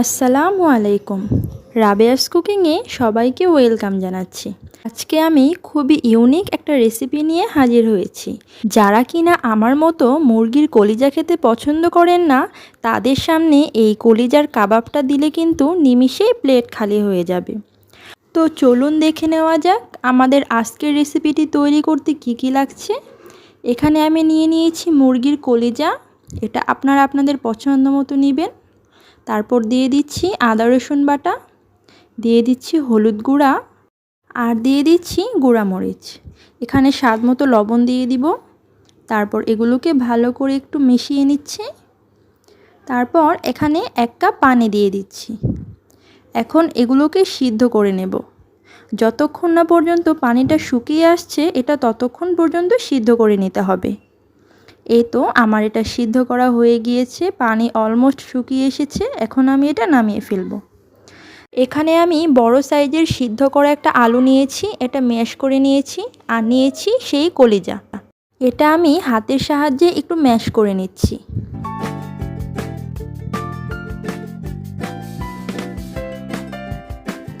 আসসালামু আলাইকুম। রাবেয়াস কুকিংয়ে সবাইকে ওয়েলকাম জানাচ্ছি। আজকে আমি খুবই ইউনিক একটা রেসিপি নিয়ে হাজির হয়েছি। যারা কিনা আমার মতো মুরগির কলিজা খেতে পছন্দ করেন না, তাদের সামনে এই কলিজার কাবাবটা দিলে কিন্তু নিমিষেই প্লেট খালি হয়ে যাবে। তো চলুন দেখে নেওয়া যাক আমাদের আজকের রেসিপিটি তৈরি করতে কি কি লাগছে। এখানে আমি নিয়ে নিয়েছি মুরগির কলিজা। এটা আপনারা আপনাদের পছন্দ মতো নেবেন। তারপর দিয়ে দিচ্ছি আদা রসুন বাটা, দিয়ে দিচ্ছি হলুদ গুঁড়া আর দিয়ে দিচ্ছি মরিচ এখানে স্বাদ মতো লবণ দিয়ে দিব। তারপর এগুলোকে ভালো করে একটু মিশিয়ে নিচ্ছি। তারপর এখানে এক কাপ পানি দিয়ে দিচ্ছি। এখন এগুলোকে সিদ্ধ করে নেব। যতক্ষণ না পর্যন্ত পানিটা শুকিয়ে আসছে, এটা ততক্ষণ পর্যন্ত সিদ্ধ করে নিতে হবে। এই তো আমার এটা সিদ্ধ করা হয়ে গিয়েছে, পানি অলমোস্ট শুকিয়ে এসেছে, এখন আমি এটা নামিয়ে ফেলব। এখানে আমি বড় সাইজের সিদ্ধ করা একটা আলু নিয়েছি, এটা ম্যাশ করে নিয়েছি, আর নিয়েছি সেই কলিজা। এটা আমি হাতের সাহায্যে একটু ম্যাশ করে নিচ্ছি।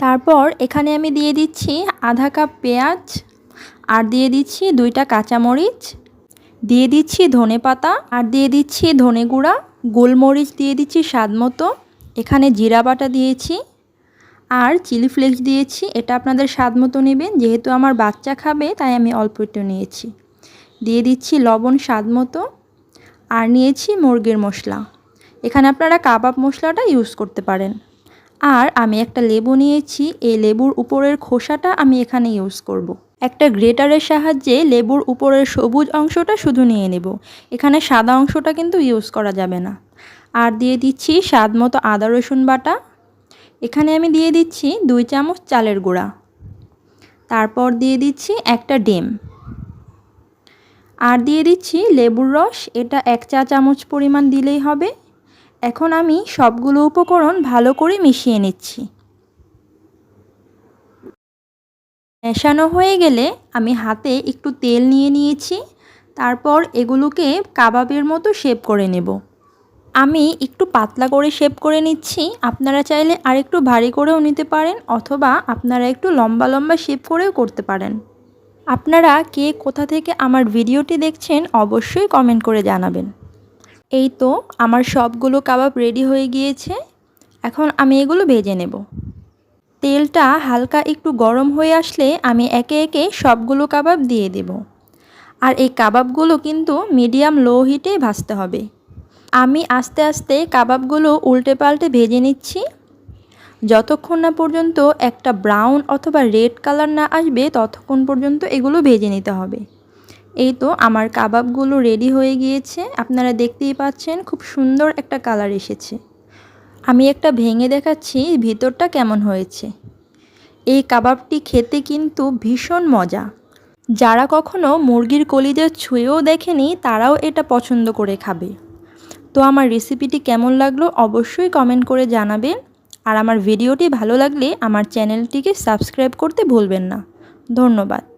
তারপর এখানে আমি দিয়ে দিচ্ছি আধা কাপ পেঁয়াজ, আর দিয়ে দিচ্ছি দুইটা কাঁচামরিচ দিয়ে দিচ্ছি ধনে পাতা আর দিয়ে দিচ্ছি ধনে গুঁড়া, গোলমরিচ দিয়ে দিচ্ছি স্বাদ মতো। এখানে জিরা বাটা দিয়েছি আর চিলি ফ্লেক্স দিয়েছি, এটা আপনাদের স্বাদ মতো নেবেন। যেহেতু আমার বাচ্চা খাবে, তাই আমি অল্প একটু নিয়েছি। দিয়ে দিচ্ছি লবণ স্বাদ মতো আর নিয়েছি মুরগির মশলা। এখানে আপনারা কাবাব মশলাটা ইউজ করতে পারেন। আর আমি একটা লেবু নিয়েছি, এই লেবুর উপরের খোসাটা আমি এখানে ইউজ করব। একটা গ্রেটারের সাহায্যে লেবুর উপরের সবুজ অংশটা শুধু নিয়ে নেব। এখানে সাদা অংশটা কিন্তু ইউজ করা যাবে না। আর দিয়ে দিচ্ছি স্বাদ মতো আদা রসুন বাটা। এখানে আমি দিয়ে দিচ্ছি দুই চামচ চালের গুঁড়া। তারপর দিয়ে দিচ্ছি একটা ডিম। আর দিয়ে দিচ্ছি লেবুর রস, এটা এক চা চামচ পরিমাণ দিলেই হবে। এখন আমি সবগুলো উপকরণ ভালো করে মিশিয়ে নিচ্ছি। মেশানো হয়ে গেলে আমি হাতে একটু তেল নিয়ে নিয়েছি, তারপর এগুলোকে কাবাবের মতো শেপ করে নেব। আমি একটু পাতলা করে শেপ করে নিচ্ছি, আপনারা চাইলে আর একটু ভারী করেও নিতে পারেন অথবা আপনারা একটু লম্বা লম্বা শেপ করেও করতে পারেন। আপনারা কে কোথা থেকে আমার ভিডিওটি দেখছেন অবশ্যই কমেন্ট করে জানাবেন। এই তো আমার সবগুলো কাবাব রেডি হয়ে গিয়েছে। এখন আমি এগুলো ভেজে নেব। তেলটা হালকা একটু গরম হয়ে আসলে আমি একে একে সবগুলো কাবাব দিয়ে দেব। আর এই কাবাবগুলো কিন্তু মিডিয়াম লো হিটে ভাজতে হবে। আমি আস্তে আস্তে কাবাবগুলো উল্টে পাল্টে ভেজে নিচ্ছি। যতক্ষণ না পর্যন্ত একটা ব্রাউন অথবা রেড কালার না আসবে, ততক্ষণ পর্যন্ত এগুলো ভেজে নিতে হবে। এই তো আমার কাবাবগুলো রেডি হয়ে গিয়েছে। আপনারা দেখতেই পাচ্ছেন খুব সুন্দর একটা কালার এসেছে। আমি একটা ভেঙে দেখাচ্ছি, ভিতরটা কেমন হয়েছে। এই কাবাবটি খেতে কিন্তু ভীষণ মজা। যারা কখনো মুরগির কলিজা ছুঁয়েও দেখেনি, তারাও এটা পছন্দ করে খাবে। তো আমার রেসিপিটি কেমন লাগল অবশ্যই কমেন্ট করে জানাবেন। আর আমার ভিডিওটি ভালো লাগলে আমার চ্যানেলটিকে সাবস্ক্রাইব করতে ভুলবেন না। ধন্যবাদ।